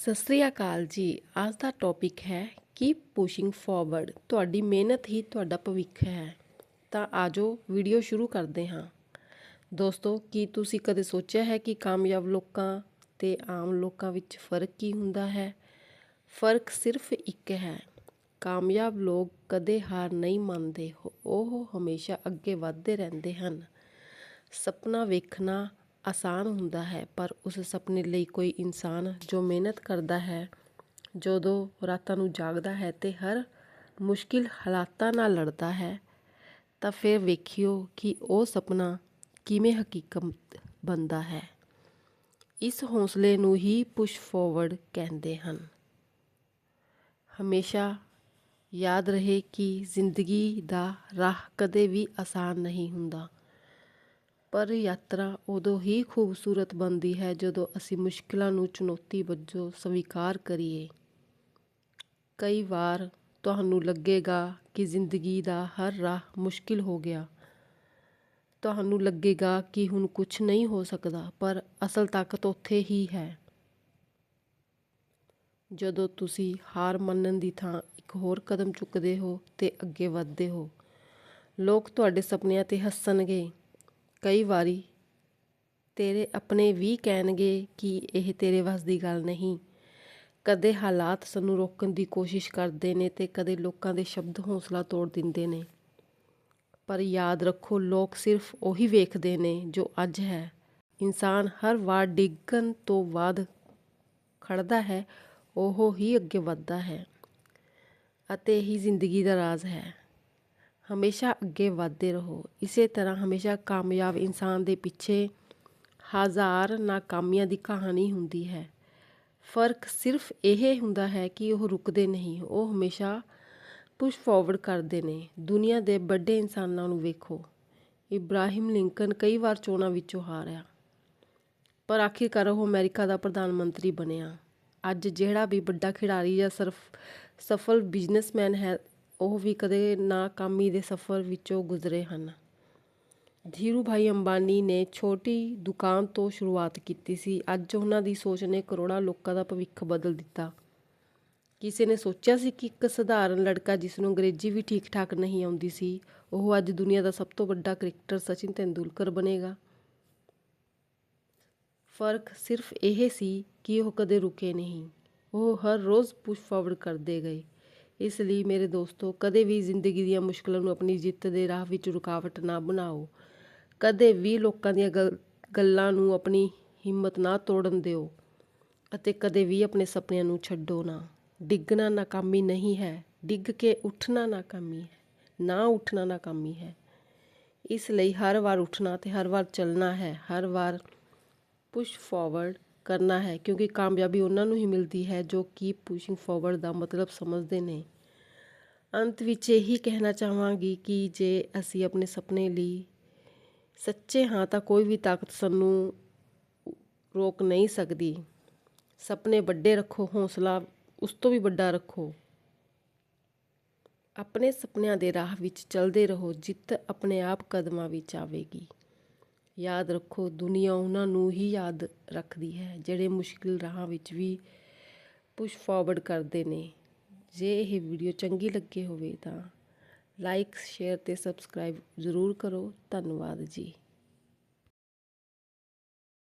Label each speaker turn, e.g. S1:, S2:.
S1: ਸਤਿ ਸ੍ਰੀ ਅਕਾਲ ਜੀ। ਅੱਜ ਦਾ ਟੌਪਿਕ ਹੈ ਕਿ ਪੁਸ਼ਿੰਗ ਫਾਰਵਰਡ ਤੁਹਾਡੀ ਮਿਹਨਤ ਹੀ ਤੁਹਾਡਾ ਭਵਿੱਖ ਹੈ। ਤਾਂ ਆਜੋ ਵੀਡੀਓ ਸ਼ੁਰੂ ਕਰਦੇ ਹਾਂ। ਦੋਸਤੋ, ਕੀ ਤੁਸੀਂ ਕਦੇ ਸੋਚਿਆ ਹੈ ਕਿ ਕਾਮਯਾਬ ਲੋਕਾਂ ਤੇ ਆਮ ਲੋਕਾਂ ਵਿੱਚ ਫ਼ਰਕ ਕੀ ਹੁੰਦਾ ਹੈ? ਫ਼ਰਕ ਸਿਰਫ ਇੱਕ ਹੈ। ਕਾਮਯਾਬ ਲੋਕ ਕਦੇ ਹਾਰ ਨਹੀਂ ਮੰਨਦੇ। ਉਹ ਹਮੇਸ਼ਾ ਅੱਗੇ ਵਧਦੇ ਰਹਿੰਦੇ ਹਨ। ਸੁਪਨਾ ਵੇਖਣਾ ਆਸਾਨ ਹੁੰਦਾ ਹੈ, ਪਰ ਉਸ ਸੁਪਨੇ ਲਈ ਕੋਈ ਇਨਸਾਨ ਜੋ ਮਿਹਨਤ ਕਰਦਾ ਹੈ, ਜਦੋਂ ਰਾਤਾਂ ਨੂੰ ਜਾਗਦਾ ਹੈ ਤੇ ਹਰ ਮੁਸ਼ਕਿਲ ਹਾਲਾਤਾਂ ਨਾਲ ਲੜਦਾ ਹੈ, ਤਾਂ ਫਿਰ ਵੇਖਿਓ ਕਿ ਉਹ ਸੁਪਨਾ ਕਿਵੇਂ ਹਕੀਕਤ ਬਣਦਾ ਹੈ। ਇਸ ਹੌਸਲੇ ਨੂੰ ਹੀ ਪੁਸ਼ ਫਾਰਵਰਡ ਕਹਿੰਦੇ ਹਨ। ਹਮੇਸ਼ਾ ਯਾਦ ਰਹੇ ਕਿ ਜ਼ਿੰਦਗੀ ਦਾ ਰਾਹ ਕਦੇ ਵੀ ਆਸਾਨ ਨਹੀਂ ਹੁੰਦਾ। ਪਰ ਯਾਤਰਾ ਉਦੋਂ ਹੀ ਖੂਬਸੂਰਤ ਬਣਦੀ ਹੈ ਜਦੋਂ ਅਸੀਂ ਮੁਸ਼ਕਿਲਾਂ ਨੂੰ ਚੁਣੌਤੀ ਵਜੋਂ ਸਵੀਕਾਰ ਕਰੀਏ। ਕਈ ਵਾਰ ਤੁਹਾਨੂੰ ਲੱਗੇਗਾ ਕਿ ਜ਼ਿੰਦਗੀ ਦਾ ਹਰ ਰਾਹ ਮੁਸ਼ਕਿਲ ਹੋ ਗਿਆ। ਤੁਹਾਨੂੰ ਲੱਗੇਗਾ ਕਿ ਹੁਣ ਕੁਝ ਨਹੀਂ ਹੋ ਸਕਦਾ, ਪਰ ਅਸਲ ਤਾਕਤ ਉੱਥੇ ਹੀ ਹੈ। ਜਦੋਂ ਤੁਸੀਂ ਹਾਰ ਮੰਨਣ ਦੀ ਥਾਂ ਇੱਕ ਹੋਰ ਕਦਮ ਚੁੱਕਦੇ ਹੋ ਤੇ ਅੱਗੇ ਵਧਦੇ ਹੋ। ਲੋਕ ਤੁਹਾਡੇ ਸੁਪਨਿਆਂ ਤੇ ਹੱਸਣਗੇ। ਕਈ ਵਾਰੀ ਤੇਰੇ ਆਪਣੇ ਵੀ ਕਹਿਣਗੇ ਕਿ ਇਹ ਤੇਰੇ ਵੱਸ ਦੀ ਗੱਲ ਨਹੀਂ। ਕਦੇ ਹਾਲਾਤ ਸਾਨੂੰ ਰੋਕਣ ਦੀ ਕੋਸ਼ਿਸ਼ ਕਰਦੇ ਨੇ ਤੇ ਕਦੇ ਲੋਕਾਂ ਦੇ ਸ਼ਬਦ ਹੌਸਲਾ ਤੋੜ ਦਿੰਦੇ ਨੇ। ਪਰ ਯਾਦ ਰੱਖੋ, ਲੋਕ ਸਿਰਫ ਉਹੀ ਵੇਖਦੇ ਨੇ ਜੋ ਅੱਜ ਹੈ। ਇਨਸਾਨ ਹਰ ਵਾਰ ਡਿੱਗਣ ਤੋਂ ਬਾਅਦ ਖੜਦਾ ਹੈ, ਉਹ ਹੀ ਅੱਗੇ ਵੱਧਦਾ ਹੈ ਅਤੇ ਇਹੀ ਜ਼ਿੰਦਗੀ ਦਾ ਰਾਜ਼ ਹੈ। ਹਮੇਸ਼ਾ ਅੱਗੇ ਵਧਦੇ ਰਹੋ। ਇਸੇ ਤਰ੍ਹਾਂ ਹਮੇਸ਼ਾ ਕਾਮਯਾਬ ਇਨਸਾਨ ਦੇ ਪਿੱਛੇ ਹਜ਼ਾਰ ਨਾਕਾਮੀਆਂ ਦੀ ਕਹਾਣੀ ਹੁੰਦੀ ਹੈ। ਫ਼ਰਕ ਸਿਰਫ ਇਹ ਹੁੰਦਾ ਹੈ ਕਿ ਉਹ ਰੁਕਦੇ ਨਹੀਂ, ਉਹ ਹਮੇਸ਼ਾ ਪੁਸ਼ ਫਾਰਵਰਡ ਕਰਦੇ ਨੇ। ਦੁਨੀਆ ਦੇ ਵੱਡੇ ਇਨਸਾਨਾਂ ਨੂੰ ਵੇਖੋ। ਇਬਰਾਹਿਮ ਲਿੰਕਨ ਕਈ ਵਾਰ ਚੋਣਾਂ ਵਿੱਚੋਂ ਹਾਰਿਆ। ਪਰ ਆਖਿਰਕਾਰ ਉਹ ਅਮਰੀਕਾ ਦਾ ਪ੍ਰਧਾਨ ਮੰਤਰੀ ਬਣਿਆ। ਅੱਜ ਜਿਹੜਾ ਵੀ ਵੱਡਾ ਖਿਡਾਰੀ ਜਾਂ ਸਿਰਫ, ਸਫਲ ਬਿਜ਼ਨਸਮੈਨ ਹੈ ਉਹ ਵੀ ਕਦੇ ਨਾਕਾਮੀ ਦੇ ਸਫ਼ਰ ਵਿੱਚੋਂ ਗੁਜ਼ਰੇ ਹਨ। ਧੀਰੂ ਭਾਈ ਅੰਬਾਨੀ ਨੇ ਛੋਟੀ ਦੁਕਾਨ ਤੋਂ ਸ਼ੁਰੂਆਤ ਕੀਤੀ ਸੀ। ਅੱਜ ਉਹਨਾਂ ਦੀ ਸੋਚ ਨੇ ਕਰੋੜਾਂ ਲੋਕਾਂ ਦਾ ਭਵਿੱਖ ਬਦਲ ਦਿੱਤਾ। ਕਿਸੇ ਨੇ ਸੋਚਿਆ ਸੀ ਕਿ ਇੱਕ ਸਧਾਰਨ ਲੜਕਾ ਜਿਸ ਨੂੰ ਅੰਗਰੇਜ਼ੀ ਵੀ ਠੀਕ ਠਾਕ ਨਹੀਂ ਆਉਂਦੀ ਸੀ, ਉਹ ਅੱਜ ਦੁਨੀਆ ਦਾ ਸਭ ਤੋਂ ਵੱਡਾ ਕ੍ਰਿਕਟਰ ਸਚਿਨ ਤੈਂਦੂਲਕਰ ਬਣੇਗਾ। ਫ਼ਰਕ ਸਿਰਫ ਇਹ ਸੀ ਕਿ ਉਹ ਕਦੇ ਰੁਕੇ ਨਹੀਂ। ਉਹ ਹਰ ਰੋਜ਼ ਪੁਸ਼ ਫਾਰਵਰਡ ਕਰਦੇ ਗਏ। ਇਸ ਲਈ ਮੇਰੇ ਦੋਸਤੋ, ਕਦੇ ਵੀ ਜ਼ਿੰਦਗੀ ਦੀਆਂ ਮੁਸ਼ਕਲਾਂ ਨੂੰ ਆਪਣੀ ਜਿੱਤ ਦੇ ਰਾਹ ਵਿੱਚ ਰੁਕਾਵਟ ਨਾ ਬਣਾਓ। ਕਦੇ ਵੀ ਲੋਕਾਂ ਦੀਆਂ ਗੱਲਾਂ ਨੂੰ ਆਪਣੀ ਹਿੰਮਤ ਨਾ ਤੋੜਨ ਦਿਓ ਅਤੇ ਕਦੇ ਵੀ ਆਪਣੇ ਸੁਪਨਿਆਂ ਨੂੰ ਛੱਡੋ ਨਾ। ਡਿੱਗਣਾ ਨਾਕਾਮੀ ਨਹੀਂ ਹੈ, ਡਿੱਗ ਕੇ ਉੱਠਣਾ ਨਾਕਾਮੀ ਹੈ, ਨਾ ਉੱਠਣਾ ਨਾਕਾਮੀ ਹੈ। ਇਸ ਲਈ ਹਰ ਵਾਰ ਉੱਠਣਾ ਤੇ ਹਰ ਵਾਰ ਚੱਲਣਾ ਹੈ, ਹਰ ਵਾਰ ਪੁਸ਼ ਫਾਰਵਰਡ ਕਰਨਾ ਹੈ, ਕਿਉਂਕਿ ਕਾਮਯਾਬੀ ਉਹਨਾਂ ਨੂੰ ਹੀ ਮਿਲਦੀ ਹੈ ਜੋ ਕੀਪ ਪੁਸ਼ਿੰਗ ਫਾਰਵਰਡ ਦਾ ਮਤਲਬ ਸਮਝਦੇ ਨੇ। ਅੰਤ ਵਿੱਚ ਇਹੀ ਕਹਿਣਾ ਚਾਹਾਂਗੀ ਕਿ ਜੇ ਅਸੀਂ ਆਪਣੇ ਸੁਪਨੇ ਲਈ ਸੱਚੇ ਹਾਂ ਤਾਂ ਕੋਈ ਵੀ ਤਾਕਤ ਸਾਨੂੰ ਰੋਕ ਨਹੀਂ ਸਕਦੀ। ਸੁਪਨੇ ਵੱਡੇ ਰੱਖੋ, ਹੌਸਲਾ ਉਸ ਤੋਂ ਵੀ ਵੱਡਾ ਰੱਖੋ। ਆਪਣੇ ਸੁਪਨਿਆਂ ਦੇ ਰਾਹ ਵਿੱਚ ਚੱਲਦੇ ਰਹੋ, ਜਿੱਤ ਆਪਣੇ ਆਪ ਕਦਮਾਂ ਵਿੱਚ ਆਵੇਗੀ। ਯਾਦ ਰੱਖੋ, ਦੁਨੀਆ ਉਹਨਾਂ ਨੂੰ ਹੀ ਯਾਦ ਰੱਖਦੀ ਹੈ, ਜਿਹੜੇ ਮੁਸ਼ਕਿਲ ਰਾਹਾਂ ਵਿੱਚ ਵੀ ਪੁਸ਼ ਫਾਰਵਰਡ ਕਰਦੇ ਨੇ। ਜੇ ਇਹ ਵੀਡੀਓ ਚੰਗੀ ਲੱਗੇ ਹੋਵੇ ਤਾਂ ਲਾਈਕ ਸ਼ੇਅਰ ਤੇ ਸਬਸਕ੍ਰਾਈਬ ਜ਼ਰੂਰ ਕਰੋ। ਧੰਨਵਾਦ ਜੀ।